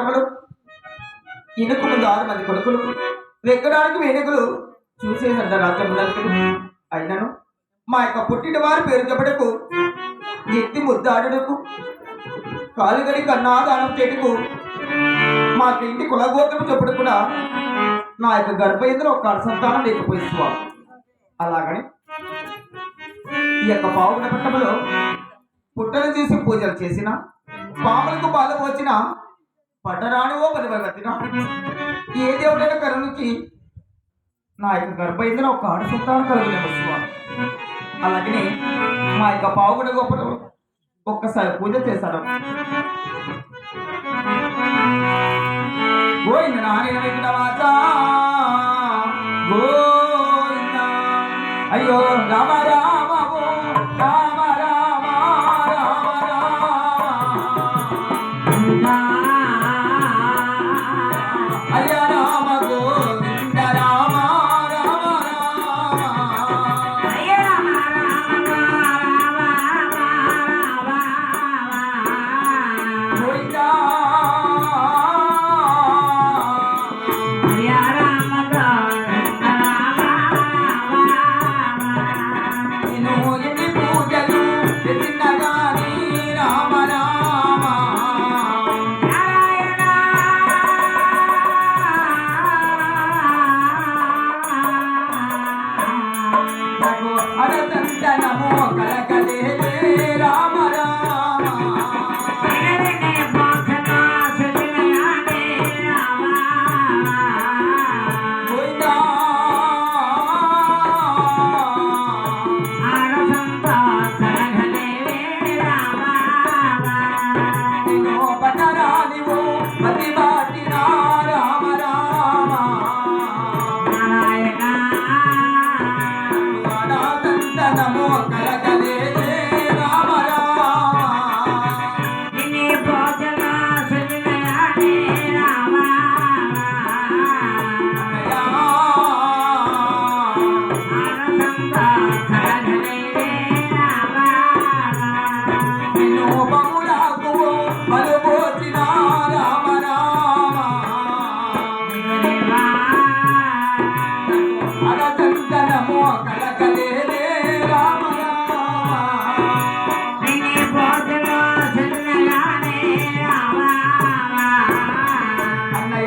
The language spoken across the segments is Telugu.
తమడు ముందు ఆరు మంది కొడుకులు. వెక్కడానికి వేణుకులు చూసేసంత రాజ్యం అయినను. మా యొక్క పుట్టిన వారి పేరు చెప్పడకు ఎత్తి ముద్దాడుటకు కాలుగడి కన్నా చేటుకు మా ఇంటి కులగోత్రం చెప్పుడు కూడా నా యొక్క గర్భయంలో ఒక సంతానం లేకపోయి అలాగని ఈ యొక్క పావుల పట్టణంలో పుట్టలు చేసి పూజలు చేసిన పాములకు పాలు వచ్చిన పట్టరానివో పరివర్తిన ఏ దేవుడైనా కరుణించి నా యొక్క గర్భయంలో ఒక ఆడు సంతానం కలుగులేదు స్వామి అలాగనే మా యొక్క పావుగడ గోపురం ఒక్కసారి పూజ చేశారు గోవింద నారాయణ వెంకటవాస గోవింద. అయ్యో రామారా కలకల.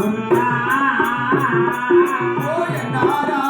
ఓయ ఓ గోవింద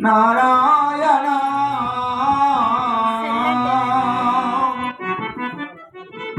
not on